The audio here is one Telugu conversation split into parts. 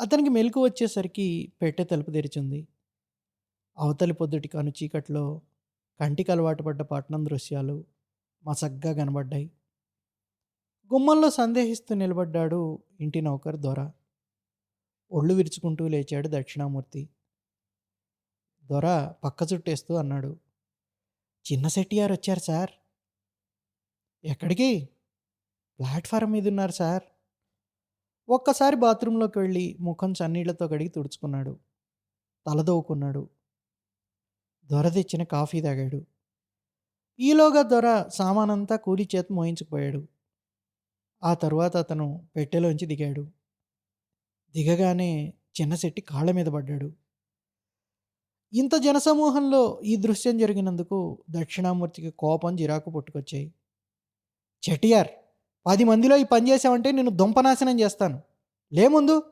అతనికి మెలకు వచ్చేసరికి పెట్టె తలుపు తెరిచింది. అవతలి పొద్దుటి కను చీకట్లో కంటికి అలవాటు పడ్డ పట్టణం దృశ్యాలు మసగ్గా కనబడ్డాయి. గుమ్మంలో సందేహిస్తూ నిలబడ్డాడు ఇంటి నౌకరు దొర. ఒళ్ళు విరుచుకుంటూ లేచాడు దక్షిణామూర్తి. దొర పక్క చుట్టేస్తూ అన్నాడు. చిన్న శెట్టియారు వచ్చారు సార్. ఎక్కడికి? ప్లాట్‌ఫారం మీదున్నారు సార్. ఒక్కసారి బాత్రూంలోకి వెళ్ళి ముఖం చన్నీళ్ళతో కడిగి తుడుచుకున్నాడు. తలదోవుకున్నాడు దొర తెచ్చిన కాఫీ తాగాడు. ఈలోగా దొర సామానంతా కూలీ చేత మోయించుకుపోయాడు. ఆ తరువాత అతను పెట్టెలోంచి దిగాడు. దిగగానే చిన్నశెట్టి కాళ్ళ మీద పడ్డాడు. ఇంత జనసమూహంలో ఈ దృశ్యం జరిగినందుకు దక్షిణామూర్తికి కోపం, చిరాకు పుట్టుకొచ్చాయి. చెటియార్ పది మందిలో ఈ పని నేను నిన్ను దుంపనాశనం చేస్తాను. లే ముందు.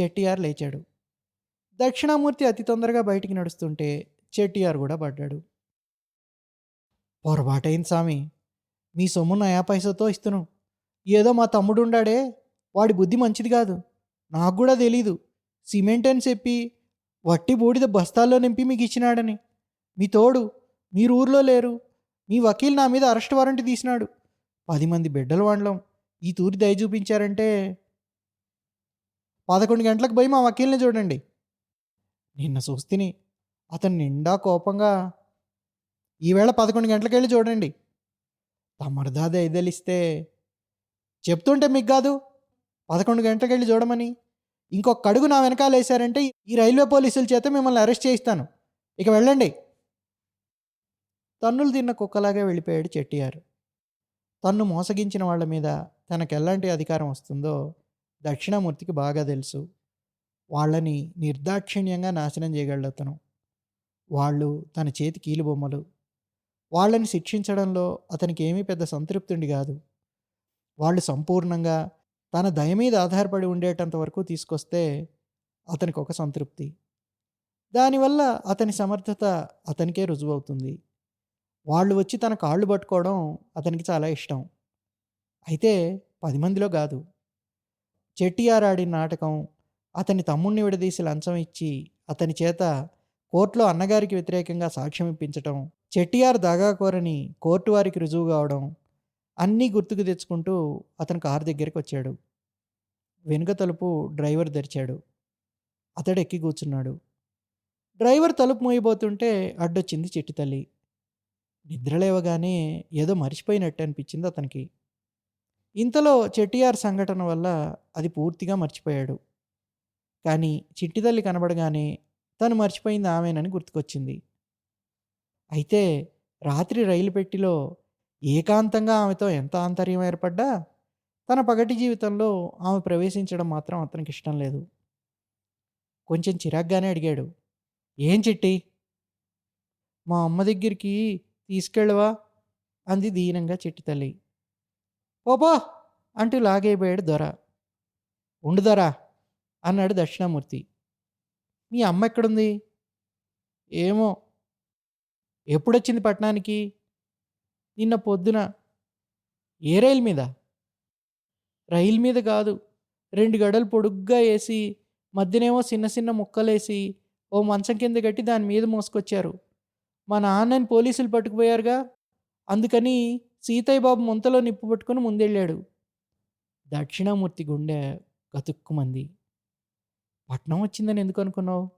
చెట్టియార్ లేచాడు. దక్షిణామూర్తి అతి తొందరగా బయటికి నడుస్తుంటే చెట్టియార్ కూడా పడ్డాడు. పొరపాటైంది సామి. మీ సొమ్ము నయా పైసతో ఇస్తును. ఏదో మా తమ్ముడు ఉండాడే వాడి బుద్ధి మంచిది కాదు. నాకు కూడా తెలీదు. సిమెంట్ అని చెప్పి వట్టి బూడిద బస్తాల్లో నింపి మీకు ఇచ్చినాడని. మీ తోడు మీరు ఊర్లో లేరు. మీ వకీల్ నా మీద అరెస్ట్ వారెంట్ తీసినాడు. పది మంది బిడ్డలు వాండ్లం ఈ తూరి దయ చూపించారంటే పదకొండు గంటలకు పోయి మా వకీల్ని చూడండి. నిన్న చూస్తిని. అతను నిండా కోపంగా ఈవేళ పదకొండు గంటలకెళ్ళి చూడండి. తమరిదా దయదలిస్తే చెప్తుంటే మీకు కాదు పదకొండు గంటలకు వెళ్ళి చూడమని. ఇంకొక అడుగు నా వెనకాలేశారంటే ఈ రైల్వే పోలీసుల చేత మిమ్మల్ని అరెస్ట్ చేయిస్తాను. ఇక వెళ్ళండి. తన్నులు తిన్న కుక్కలాగా వెళ్ళిపోయాడు చెట్టియార్. తన్ను మోసగించిన వాళ్ళ మీద తనకెలాంటి అధికారం వస్తుందో దక్షిణామూర్తికి బాగా తెలుసు. వాళ్ళని నిర్దాక్షిణ్యంగా నాశనం చేయగలడతను. వాళ్ళు తన చేతి కీలుబొమ్మలు. వాళ్ళని శిక్షించడంలో అతనికి ఏమీ పెద్ద సంతృప్తిండి కాదు. వాళ్ళు సంపూర్ణంగా తన దయ మీద ఆధారపడి ఉండేటంత వరకు తీసుకొస్తే ఒక సంతృప్తి. దానివల్ల అతని సమర్థత అతనికే రుజువవుతుంది. వాళ్ళు వచ్చి తన కాళ్ళు పట్టుకోవడం అతనికి చాలా ఇష్టం. అయితే పది మందిలో కాదు. చెట్టియార్ ఆడిన నాటకం, అతని తమ్ముణ్ణి విడదీసి లంచం ఇచ్చి అతని చేత కోర్టులో అన్నగారికి వ్యతిరేకంగా సాక్ష్యం ఇప్పించటం, చెట్టియార్ దాగాకోరని కోర్టు వారికి రుజువు కావడం అన్నీ గుర్తుకు తెచ్చుకుంటూ అతను కారు దగ్గరికి వచ్చాడు. వెనుక తలుపు డ్రైవర్ తెరిచాడు. అతడు ఎక్కి కూర్చున్నాడు. డ్రైవర్ తలుపు మూయబోతుంటే అడ్డొచ్చింది చెట్టు తల్లి. నిద్ర లేవగానే ఏదో మర్చిపోయినట్టు అనిపించింది అతనికి. ఇంతలో చెట్టియార్ సంఘటన వల్ల అది పూర్తిగా మర్చిపోయాడు. కానీ చిట్టి తల్లి కనబడగానే తను మర్చిపోయింది ఆమెనని గుర్తుకొచ్చింది. అయితే రాత్రి రైలు పెట్టిలో ఏకాంతంగా ఆమెతో ఎంత ఆంతర్యం ఏర్పడ్డా తన పగటి జీవితంలో ఆమె ప్రవేశించడం మాత్రం అతనికి ఇష్టం లేదు. కొంచెం చిరాగ్గానే అడిగాడు. ఏం చిట్టి? మా అమ్మ దగ్గరికి తీసుకెళ్ళవా? అంది దీనంగా చిట్టి తల్లి. పో అంటూ లాగైపోయాడు దొర. ఉండు దొరా అన్నాడు దక్షిణామూర్తి. మీ అమ్మ ఎక్కడుంది? ఏమో. ఎప్పుడొచ్చింది పట్టణానికి నిన్న పొద్దున. ఏ రైలు మీద? రైలు మీద కాదు. రెండు గడలు పొడుగ్గా వేసి మధ్యనేమో చిన్న చిన్న ముక్కలేసి ఓ మంచం కింద కట్టి దాని మీద మోసుకొచ్చారు. మా నాన్నని పోలీసులు పట్టుకుపోయారుగా. అందుకని సీతయ్య బాబు ముంతలో నిప్పు పట్టుకుని ముందెళ్ళాడు. దక్షిణామూర్తి గుండె గతుక్కుమంది. పట్నం వచ్చిందని ఎందుకు అనుకున్నావు?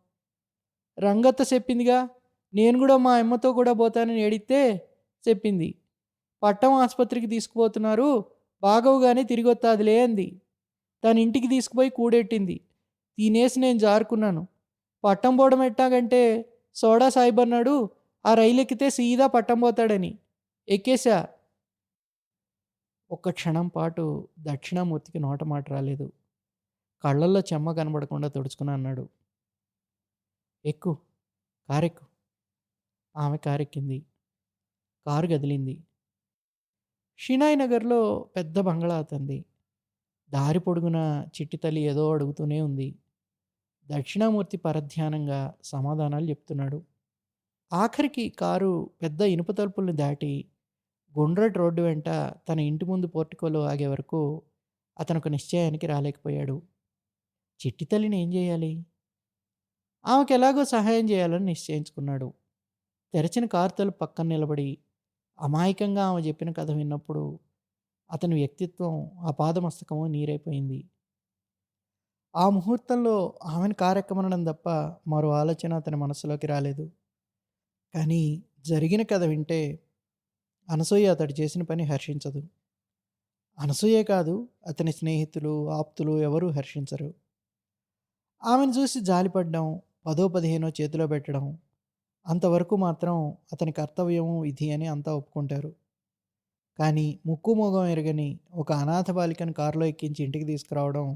రంగత్త చెప్పిందిగా. నేను కూడా మా అమ్మతో కూడా పోతానని ఏడిస్తే చెప్పింది. పట్టం ఆసుపత్రికి తీసుకుపోతున్నారు. బాగోగానే తిరిగి వస్తాదిలే అంది. తన ఇంటికి తీసుకుపోయి కూడెట్టింది. తినేసి నేను జారుకున్నాను. పట్టం పోవడం ఎట్టాగంటే సోడా సాయిబన్నాడు ఆ రైలు ఎక్కితే సీదా పట్టం పోతాడని. ఎక్కేశా. ఒక్క క్షణం పాటు దక్షిణామూర్తికి నోట మాట రాలేదు. కళ్ళల్లో చెమ్మ కనబడకుండా తుడుచుకుని అన్నాడు. ఎక్కు. కారెక్కు. ఆమె కారెక్కింది. కారు కదిలింది. షినాయ్ నగర్‌లో పెద్ద బంగళా అతంది దారి పొడుగున చిట్టి తల్లి ఏదో అడుగుతూనే ఉంది. దక్షిణామూర్తి పరధ్యానంగా సమాధానాలు చెప్తున్నాడు. ఆఖరికి కారు పెద్ద ఇనుప తలుపుల్ని దాటి గుండ్రటి రోడ్డు వెంట తన ఇంటి ముందు పోర్టికోలో ఆగే వరకు అతనొక నిశ్చయానికి రాలేకపోయాడు. చిట్టి తల్లిని ఏం చేయాలి? ఆమెకు ఎలాగో సహాయం చేయాలని నిశ్చయించుకున్నాడు. తెరచిన కారు తలుపు పక్కన నిలబడి అమాయకంగా ఆమె చెప్పిన కథ విన్నప్పుడు అతని వ్యక్తిత్వం అపాదమస్తకము నీరైపోయింది. ఆ ముహూర్తంలో ఆమెను కారెక్కమనడం తప్ప మరో ఆలోచన అతని మనసులోకి రాలేదు. కానీ జరిగిన కథ వింటే అనసూయ అతడు చేసిన పని హర్షించదు. అనసూయే కాదు అతని స్నేహితులు ఆప్తులు ఎవరూ హర్షించరు. ఆమెను చూసి జాలిపడడం పదో పదిహేనో చేతిలో పెట్టడం అంతవరకు మాత్రం అతని కర్తవ్యం ఇది అని అంతా ఒప్పుకుంటారు. కానీ ముక్కు మోగం ఎరగని ఒక అనాథ బాలికను కారులో ఎక్కించి ఇంటికి తీసుకురావడం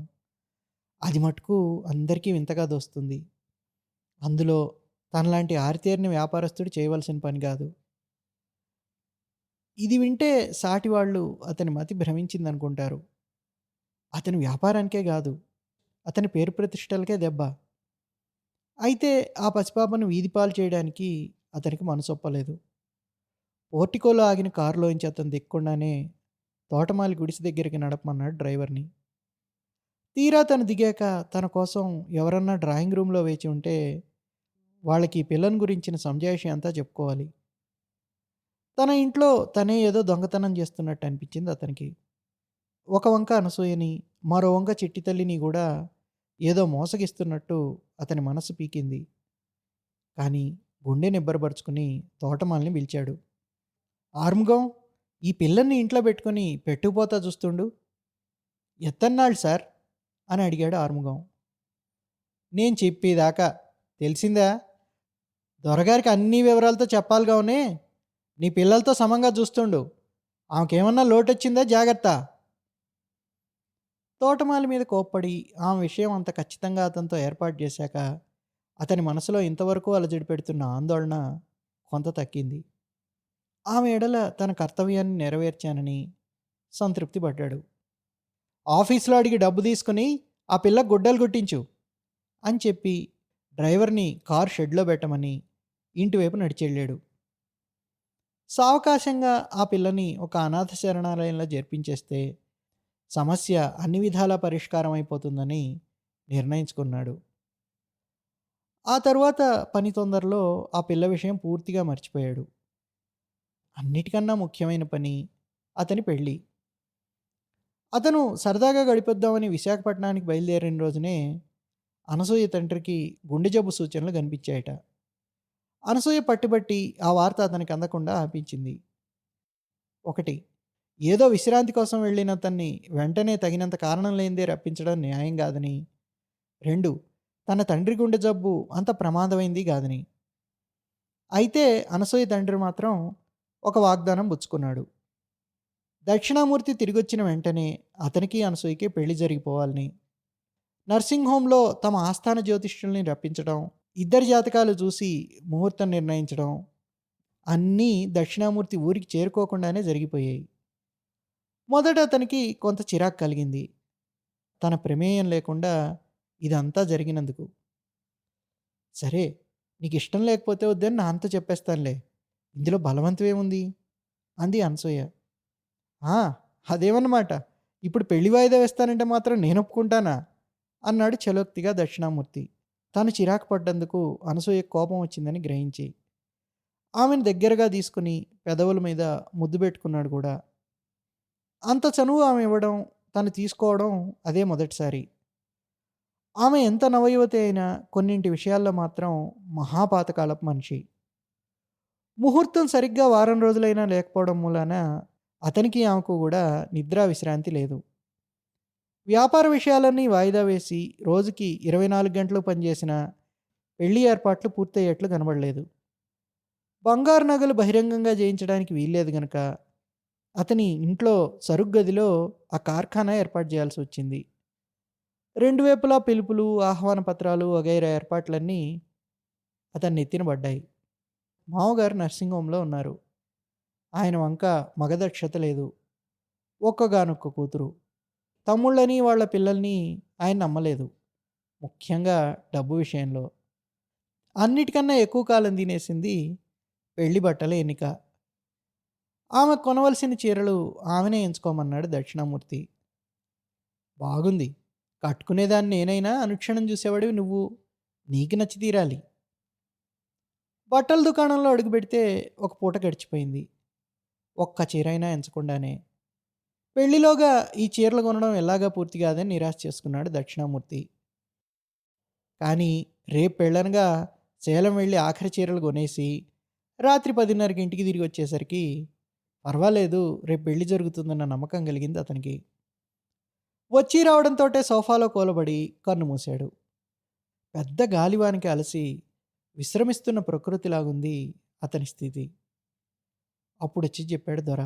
అది మటుకు అందరికీ వింతగా దోస్తుంది. అందులో తనలాంటి ఆరితేరిన వ్యాపారస్తుడు చేయవలసిన పని కాదు. ఇది వింటే సాటి వాళ్ళు అతని మతి భ్రమించిందనుకుంటారు. అతని వ్యాపారానికే కాదు అతని పేరు ప్రతిష్టలకే దెబ్బ. అయితే ఆ పసిపాపను వీధిపాలు చేయడానికి అతనికి మనసొప్పలేదు. పోర్టికోలో ఆగిన కారులోంచి అతను దిక్కుండానే తోటమాలి గుడిసె దగ్గరికి నడపమన్నాడు డ్రైవర్ని. తీరా తను దిగాక తన కోసం ఎవరన్నా డ్రాయింగ్ రూమ్లో వేచి ఉంటే వాళ్ళకి ఈ పిల్లని గురించిన సంజాయిషి అంతా చెప్పుకోవాలి. తన ఇంట్లో తనే ఏదో దొంగతనం చేస్తున్నట్టు అనిపించింది అతనికి. ఒక వంక అనసూయని మరో వంక చిట్టి తల్లిని కూడా ఏదో మోసగిస్తున్నట్టు అతని మనసు పీకింది. కానీ గుండె నిబ్బరపరుచుకుని తోటమాలని పిలిచాడు. ఆర్ముగం ఈ పిల్లల్ని ఇంట్లో పెట్టుకొని పెట్టుకుపోతా చూస్తుండు? ఎత్తన్నాళ్ళు సార్? అని అడిగాడు ఆర్ముగం. నేను చెప్పేదాకా. తెలిసిందా? దొరగారికి అన్ని వివరాలతో చెప్పాలి నీ పిల్లలతో సమంగా చూస్తుండు. ఆమెకేమన్నా లోటొచ్చిందా? జాగ్రత్త. తోటమాలి మీద కోప్పడి ఆమె విషయం అంత ఖచ్చితంగా అతనితో ఏర్పాటు చేశాక అతని మనసులో ఇంతవరకు అలజడి పెడుతున్న ఆందోళన కొంత తగ్గింది. ఆమె ఎడల తన కర్తవ్యాన్ని నెరవేర్చానని సంతృప్తి పడ్డాడు. ఆఫీస్లో అడిగి డబ్బు తీసుకుని ఆ పిల్ల గుడ్డలు గుట్టించు అని చెప్పి డ్రైవర్ని కార్ షెడ్లో పెట్టమని ఇంటివైపు నడిచెళ్ళాడు. సావకాశంగా ఆ పిల్లని ఒక అనాథ శరణాలయంలో జరిపించేస్తే సమస్య అన్ని విధాలా పరిష్కారం అయిపోతుందని నిర్ణయించుకున్నాడు. ఆ తరువాత పని తొందరలో ఆ పిల్ల విషయం పూర్తిగా మర్చిపోయాడు. అన్నిటికన్నా ముఖ్యమైన పని అతని పెళ్ళి. అతను సరదాగా గడిపొద్దామని విశాఖపట్నానికి బయలుదేరిన రోజునే అనసూయ తండ్రికి గుండె జబ్బు సూచనలు కనిపించాయట. అనసూయ పట్టుబట్టి ఆ వార్త అతనికి అందకుండా ఆపించింది ఒకటి ఏదో విశ్రాంతి కోసం వెళ్ళిన అతన్ని వెంటనే తగినంత కారణం లేనిదే రప్పించడం న్యాయం కాదని. రెండు తన తండ్రి గుండె జబ్బు అంత ప్రమాదమైంది కాదని. అయితే అనసూయ తండ్రి మాత్రం ఒక వాగ్దానం పుచ్చుకున్నాడు. దక్షిణామూర్తి తిరిగొచ్చిన వెంటనే అతనికి అనసూయకి పెళ్ళి జరిగిపోవాలని. నర్సింగ్ హోంలో తమ ఆస్థాన జ్యోతిష్యుల్ని రప్పించడం ఇద్దరి జాతకాలు చూసి ముహూర్తం నిర్ణయించడం అన్నీ దక్షిణామూర్తి ఊరికి చేరుకోకుండానే జరిగిపోయాయి. మొదట అతనికి కొంత చిరాకు కలిగింది. తన ప్రమేయం లేకుండా ఇదంతా జరిగినందుకు. సరే నీకు ఇష్టం లేకపోతే వద్దని నా అంత చెప్పేస్తానులే. ఇందులో బలవంతమేముంది? అంది అనసూయ. "ఆ, అదేమన్నమాట. ఇప్పుడు పెళ్ళి వాయిదా వేస్తానంటే మాత్రం నేను ఒప్పుకుంటానా అన్నాడు చలోక్తిగా దక్షిణామూర్తి. తను చిరాకు పడ్డందుకు అనసూయ కోపం వచ్చిందని గ్రహించి ఆమెను దగ్గరగా తీసుకుని పెదవుల మీద ముద్దు పెట్టుకున్నాడు కూడా. అంత చనువు ఆమె ఇవ్వడం తను తీసుకోవడం అదే మొదటిసారి. ఆమె ఎంత నవయువతి అయినా కొన్నింటి విషయాల్లో మాత్రం మహాపాతకాలపు మనిషి. ముహూర్తం సరిగ్గా వారం రోజులైనా లేకపోవడం మూలాన అతనికి ఆమెకు కూడా నిద్రా విశ్రాంతి లేదు. వ్యాపార విషయాలన్నీ వాయిదా వేసి రోజుకి ఇరవై నాలుగు గంటలు పనిచేసిన పెళ్ళి ఏర్పాట్లు పూర్తయ్యేట్లు కనబడలేదు. బంగారు నగలు బహిరంగంగా చేయించడానికి వీల్లేదు గనక అతని ఇంట్లో సరుగ్గదిలో ఆ కార్ఖానా ఏర్పాటు చేయాల్సి వచ్చింది. రెండు వైపులా పిలుపులు ఆహ్వాన పత్రాలు వగైరా ఏర్పాట్లన్నీ అతన్ని ఎత్తినబడ్డాయి పడ్డాయి. మామగారు నర్సింగ్ హోంలో ఉన్నారు. ఆయన వంక మగదక్షత లేదు. ఒక్కగానొక్క కూతురు. తమ్ముళ్ళని వాళ్ళ పిల్లల్ని ఆయన నమ్మలేదు ముఖ్యంగా డబ్బు విషయంలో అన్నిటికన్నా ఎక్కువ కాలం తినేసింది పెళ్ళి బట్టల ఎన్నిక ఆమె కొనవలసిన చీరలు ఆమెనే ఎంచుకోమన్నాడు దక్షిణామూర్తి బాగుంది కట్టుకునేదాన్ని నేనైనా అనుక్షణం చూసేవాడివి నువ్వు. నీకు నచ్చి తీరాలి. బట్టల దుకాణంలో అడుగుపెడితే ఒక పూట గడిచిపోయింది. ఒక్క చీరైనా ఎంచకుండానే. పెళ్ళిలోగా ఈ చీరలు కొనడం ఎలాగా పూర్తి కాదని నిరాశ చేసుకున్నాడు దక్షిణామూర్తి. కానీ రేపు పెళ్ళనగా సేలం వెళ్ళి ఆఖరి చీరలు కొనేసి రాత్రి 10:30కి ఇంటికి తిరిగి వచ్చేసరికి పర్వాలేదు రేపు పెళ్ళి జరుగుతుందన్న నమ్మకం కలిగింది అతనికి. వచ్చి రావడంతోటే సోఫాలో కూలబడి కన్ను మూశాడు. పెద్ద గాలివానికి అలసి విశ్రమిస్తున్న ప్రకృతిలాగుంది అతని స్థితి. అప్పుడొచ్చి చెప్పాడు దొర.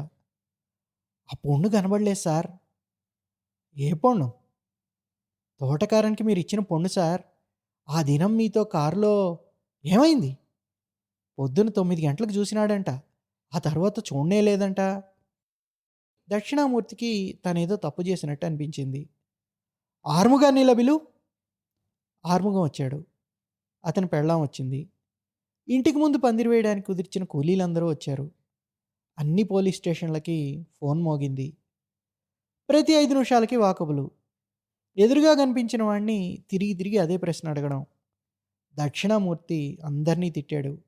ఆ పొన్ను కనబడలేదు సార్. ఏ పొన్ను? తోటకారానికి మీరు ఇచ్చిన పొన్ను సార్. ఆ దినం మీతో కారులో ఏమైంది? పొద్దున తొమ్మిది గంటలకు చూసినాడంట. ఆ తర్వాత చూడనే లేదంట. దక్షిణామూర్తికి తనేదో తప్పు చేసినట్టు అనిపించింది. ఆర్ముగారిని లభిలు ఆర్ముగం వచ్చాడు. అతని పెళ్ళాం వచ్చింది. ఇంటికి ముందు పందిరి వేయడానికి కుదిర్చిన కూలీలందరూ వచ్చారు. అన్ని పోలీస్ స్టేషన్లకి ఫోన్ మోగింది. ప్రతి ఐదు నిమిషాలకి వాకబులు. ఎదురుగా కనిపించిన వాణ్ణి తిరిగి తిరిగి అదే ప్రశ్న అడగడం. దక్షిణామూర్తి అందరినీ తిట్టాడు.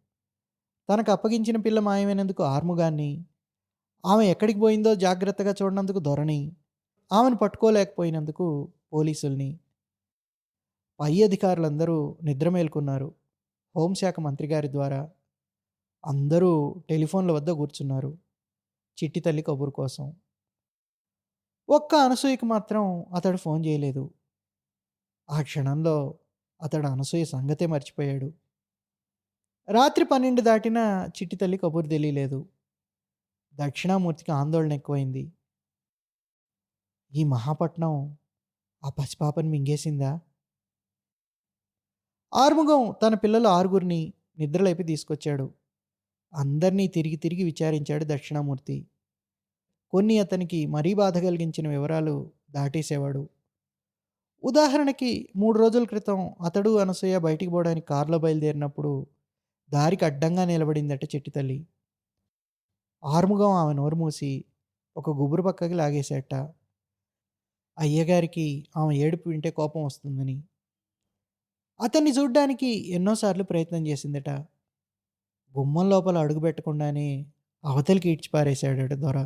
తనకు అప్పగించిన పిల్ల మాయమైనందుకు ఆర్ముగాన్ని, ఆమె ఎక్కడికి పోయిందో జాగ్రత్తగా చూడనందుకు దొరని, ఆమెను పట్టుకోలేకపోయినందుకు పోలీసుల్ని. పై అధికారులందరూ నిద్ర మేల్కొన్నారు హోంశాఖ మంత్రిగారి ద్వారా. అందరూ టెలిఫోన్ల వద్ద కూర్చున్నారు. చిట్టి తల్లి కబురు కోసం. ఒక్క అనసూయకి మాత్రం అతడు ఫోన్ చేయలేదు. ఆ క్షణంలో అతడు అనసూయ సంగతే మర్చిపోయాడు. రాత్రి 12 దాటినా చిట్టి తల్లి కబురు తెలియలేదు. దక్షిణామూర్తికి ఆందోళన ఎక్కువైంది. ఈ మహాపట్నం ఆ పసిపాపని మింగేసిందా? ఆర్ముగం తన పిల్లలు ఆరుగురిని నిద్రలేపి తీసుకొచ్చాడు. అందరినీ తిరిగి తిరిగి విచారించాడు దక్షిణామూర్తి. కొన్ని అతనికి మరీ బాధ కలిగించిన వివరాలు దాటేసేవాడు. ఉదాహరణకి మూడు రోజుల క్రితం అతడు, అనసూయ బయటికి పోవడానికి కారులో బయలుదేరినప్పుడు దారికి అడ్డంగా నిలబడిందట చెట్టి తల్లి. ఆర్ముగం ఆమె నోరు మూసి ఒక గుబురు పక్కకి లాగేసేట అయ్యగారికి ఆమె ఏడుపు వింటే కోపం వస్తుందని. అతన్ని చూడ్డానికి ఎన్నోసార్లు ప్రయత్నం చేసిందట. గుమ్మం లోపల అడుగుపెట్టకుండానే అవతలికి ఈడ్చిపారేశాడట దొర.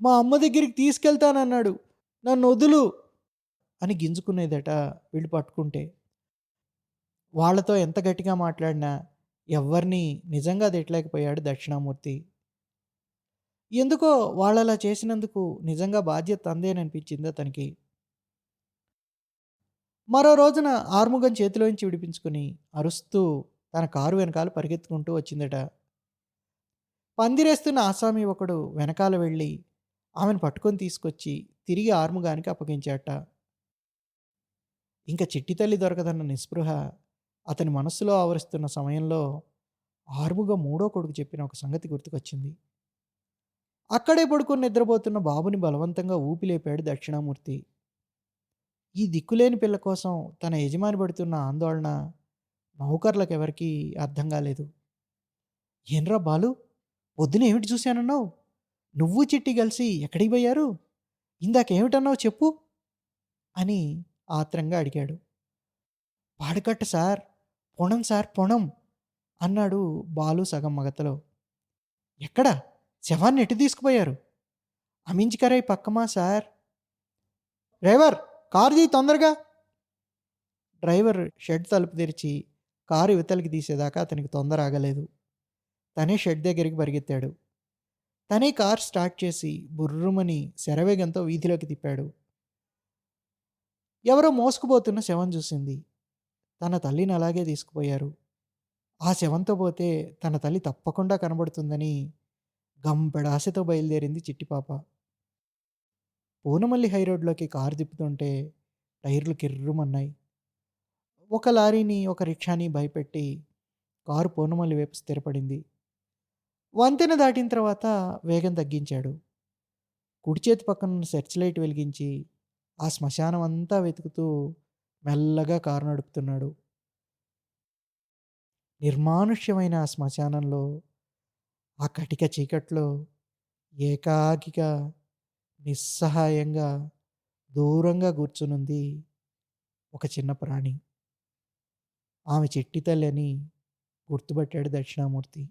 మా అమ్మ దగ్గరికి తీసుకెళ్తానన్నాడు. నన్ను వదులు అని గింజుకునేదట వీళ్ళు పట్టుకుంటే. వాళ్ళతో ఎంత గట్టిగా మాట్లాడినా ఎవరిని నిజంగా తిట్టలేకపోయాడు దక్షిణామూర్తి. ఎందుకో వాళ్ళలా చేసినందుకు నిజంగా బాధ్యత తందేననిపించింది అతనికి. మరో రోజున ఆర్ముగం చేతిలోంచి విడిపించుకుని అరుస్తూ తన కారు వెనకాల పరిగెత్తుకుంటూ వచ్చిందట. పందిరేస్తున్న ఆసామి ఒకడు వెనకాల వెళ్ళి ఆమెను పట్టుకొని తీసుకొచ్చి తిరిగి ఆర్ముగానికి అప్పగించాట ఇంకా చిట్టి తల్లి దొరకదన్న నిస్పృహ అతని మనస్సులో ఆవరిస్తున్న సమయంలో ఆర్ముగం మూడో కొడుకు చెప్పిన ఒక సంగతి గుర్తుకొచ్చింది. అక్కడే పడుకొని నిద్రపోతున్న బాబుని బలవంతంగా ఊపిలేపాడు దక్షిణామూర్తి. ఈ దిక్కులేని పిల్ల కోసం తన యజమాని పడుతున్న ఆందోళన నౌకర్లకెవరికీ అర్థం కాలేదు. ఏంరా బాలు పొద్దున ఏమిటి చూశానన్నావు? నువ్వు చిట్టి కలిసి ఎక్కడికి పోయారు? ఇందాకేమిటన్నావు చెప్పు? అని ఆత్రంగా అడిగాడు. పాడుకట్ట సార్. పొణం సార్ పొణం అన్నాడు బాలు సగం మగతలో. ఎక్కడ? శవాన్ని ఎటు తీసుకుపోయారు? అమించికరై పక్కమా సార్. డ్రైవర్ కారు తీ తొందరగా. డ్రైవర్ షెడ్ తలుపు తెరిచి కారు ఇవతలికి తీసేదాకా అతనికి తొందర ఆగలేదు. తనే షెడ్ దగ్గరికి పరిగెత్తాడు. తనే కార్ స్టార్ట్ చేసి బుర్రుమని శరవేగంతో వీధిలోకి తిప్పాడు. ఎవరో మోసుకుపోతున్న శవం చూసింది. తన తల్లిని అలాగే తీసుకుపోయారు. ఆ శవంతో పోతే తన తల్లి తప్పకుండా కనబడుతుందని గంపెడాశతో బయలుదేరింది చిట్టిపాప పూనమల్లి హైరోడ్లోకి కారు తిప్పుతుంటే టైర్లు కిర్రుమన్నాయి. ఒక లారీని, ఒక రిక్షాని భయపెట్టి కారు పూర్ణమల్లి వైపు స్థిరపడింది. వంతెన దాటిన తర్వాత వేగం తగ్గించాడు. కుడి చేతి పక్కన సెర్చ్ లైట్ వెలిగించి ఆ శ్మశానం అంతా వెతుకుతూ మెల్లగా కారు నడుపుతున్నాడు. నిర్మానుష్యమైన ఆ శ్మశానంలో, ఆ కటిక చీకట్లో ఏకాకిగా, నిస్సహాయంగా దూరంగా కూర్చునుంది ఒక చిన్న ప్రాణి. ఆమె చెట్టి తల్లి అని గుర్తుపట్టాడు దక్షిణామూర్తి.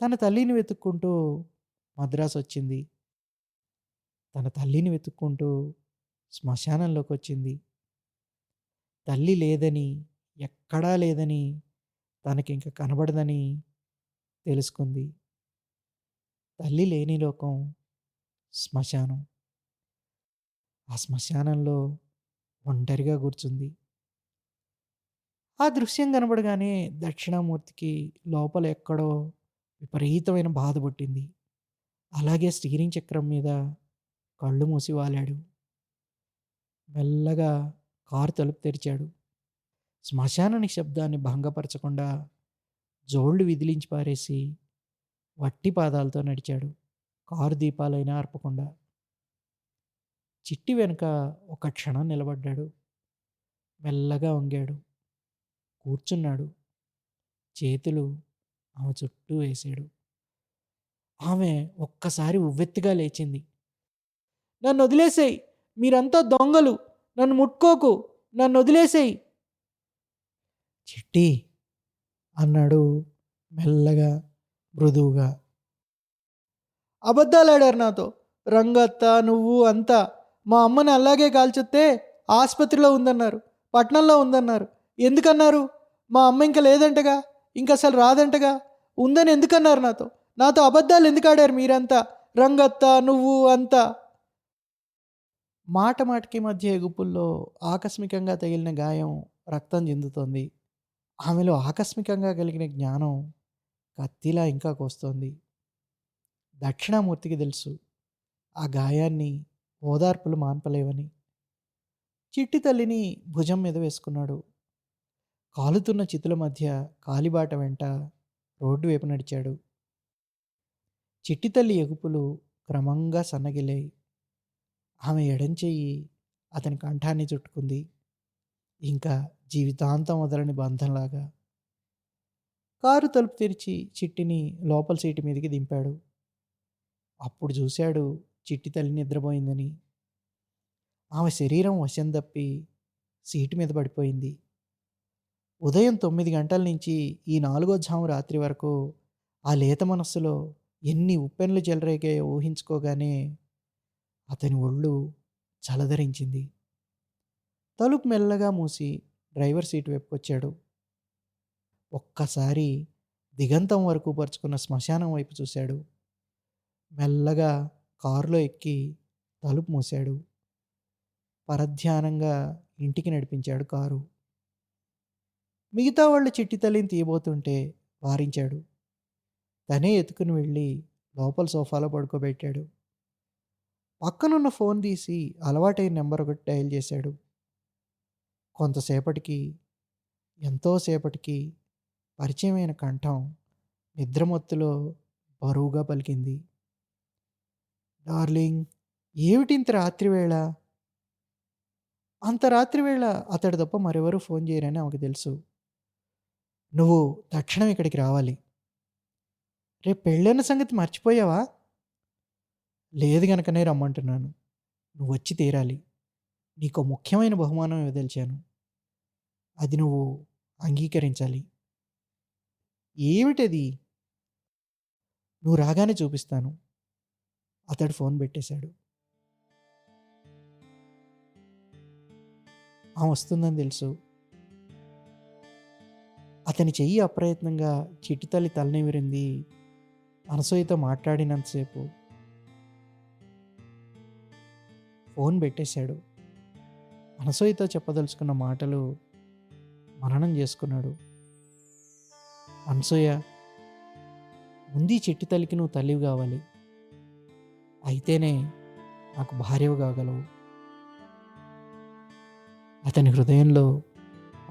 తన తల్లిని వెతుక్కుంటూ మద్రాసొచ్చింది. తన తల్లిని వెతుక్కుంటూ శ్మశానంలోకి వచ్చింది తల్లి లేదని, ఎక్కడా లేదని, తనకింక కనబడదని తెలుసుకుంది. తల్లి లేని లోకం శ్మశానం. ఆ శ్మశానంలో ఒంటరిగా కూర్చుంది. ఆ దృశ్యం కనబడగానే దక్షిణామూర్తికి లోపల ఎక్కడో విపరీతమైన బాధ పుట్టింది. అలాగే స్టీరింగ్ చక్రం మీద కళ్ళు మూసి వాలాడు. మెల్లగా కారు తలుపు తెరిచాడు. శ్మశాన నిశ్శబ్దాన్ని భంగపరచకుండా జోళ్ళు విదిలించి పారేసి వట్టి పాదాలతో నడిచాడు. కారు దీపాలైనా ఆర్పకుండా. చిట్టి వెనుక ఒక క్షణం నిలబడ్డాడు. మెల్లగా వంగాడు. కూర్చున్నాడు. చేతులు ఆమె చుట్టూ వేశాడు. ఆమె ఒక్కసారి ఉవ్వెత్తిగా లేచింది. నన్ను వదిలేసేయి మీరంతా దొంగలు! నన్ను ముట్టుకోకు! నన్ను వదిలేసేయి చిట్టి అన్నాడు మెల్లగా, మృదువుగా. అబద్ధాలాడారు నాతో. రంగత్త, నువ్వు అంతా. మా అమ్మని అలాగే కాల్చొత్తే ఆసుపత్రిలో ఉందన్నారు. పట్నంలో ఉందన్నారు. ఎందుకన్నారు? మా అమ్మ ఇంకా లేదంటగా. ఇంకా అసలు రాదంటగా. ఉందని ఎందుకన్నారు నాతో? నాతో అబద్ధాలు ఎందుకు ఆడారు మీరంతా? రంగత్త, నువ్వు అంతా. మాట మాటకి మధ్య ఎగుపుల్లో ఆకస్మికంగా తగిలిన గాయం రక్తం చెందుతోంది ఆమెలో ఆకస్మికంగా కలిగిన జ్ఞానం కత్తిలా ఇంకా కోస్తోంది. దక్షిణామూర్తికి తెలుసు. ఆ గాయాన్ని ఓదార్పులు మాన్పలేవని. చిట్టి తల్లిని భుజం మీద వేసుకున్నాడు. కాలుతున్న చితుల మధ్య కాలిబాట వెంట రోడ్డు వైపు నడిచాడు. చిట్టితల్లి ఎగుపులు క్రమంగా సన్నగిలాయి ఆమె ఎడంచెయ్యి అతని కంఠాన్ని చుట్టుకుంది. ఇంకా జీవితాంతం వదలని బంధంలాగా. కారు తలుపు తెరిచి చిట్టిని లోపల సీటు మీదకి దింపాడు. అప్పుడు చూశాడు చిట్టి తల్లి నిద్రపోయిందని. ఆమె శరీరం వశం తప్పి సీటు మీద పడిపోయింది. ఉదయం తొమ్మిది గంటల నుంచి ఈ నాలుగో జాము రాత్రి వరకు ఆ లేత మనస్సులో ఎన్ని ఉప్పెన్లు చెలరేగాయో ఊహించుకోగానే అతని ఒళ్ళు చలధరించింది తలుపు మెల్లగా మూసి డ్రైవర్ సీటు వైపుకొచ్చాడు. ఒక్కసారి దిగంతం వరకు పరుచుకున్న శ్మశానం వైపు చూశాడు. మెల్లగా కారులో ఎక్కి తలుపు మూశాడు. పరధ్యానంగా ఇంటికి నడిపించాడు కారు. మిగతా వాళ్ళు చిట్టి తల్లిని తీయబోతుంటే వారించాడు. తనే ఎత్తుకుని వెళ్ళి లోపల సోఫాలో పడుకోబెట్టాడు. పక్కనున్న ఫోన్ తీసి అలవాటైన నెంబర్ ఒకటి డయల్ చేశాడు. కొంతసేపటికి, ఎంతో సేపటికి పరిచయమైన కంఠం నిద్రమత్తులో బరువుగా పలికింది. డార్లింగ్ ఏమిటింత రాత్రివేళ? అంత రాత్రివేళ అతడి తప్ప మరెవరూ ఫోన్ చేయరని ఆమెకు తెలుసు. నువ్వు తక్షణం ఇక్కడికి రావాలి. రేపు పెళ్ళైన సంగతి మర్చిపోయావా? లేదు గనకనే రమ్మంటున్నాను. నువ్వు వచ్చి తీరాలి. నీకు ముఖ్యమైన బహుమానం ఇవ్వదలిచాను. అది నువ్వు అంగీకరించాలి. ఏమిటది? నువ్వు రాగానే చూపిస్తాను. అతడు ఫోన్ పెట్టేశాడు. ఆ వస్తుందని తెలుసు. అతని చెయ్యి అప్రయత్నంగా చిట్టి తల్లి తలనిమిరింది అనసూయతో మాట్లాడినంతసేపు. ఫోన్ పెట్టేశాడు. అనసూయతో చెప్పదలుచుకున్న మాటలు మననం చేసుకున్నాడు. అనసూయ ముందు చెట్టి తల్లికి నువ్వు తల్లివి కావాలి. అయితేనే నాకు భార్యవు కాగలవు. అతని హృదయంలో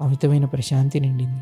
అమితమైన ప్రశాంతి నిండింది.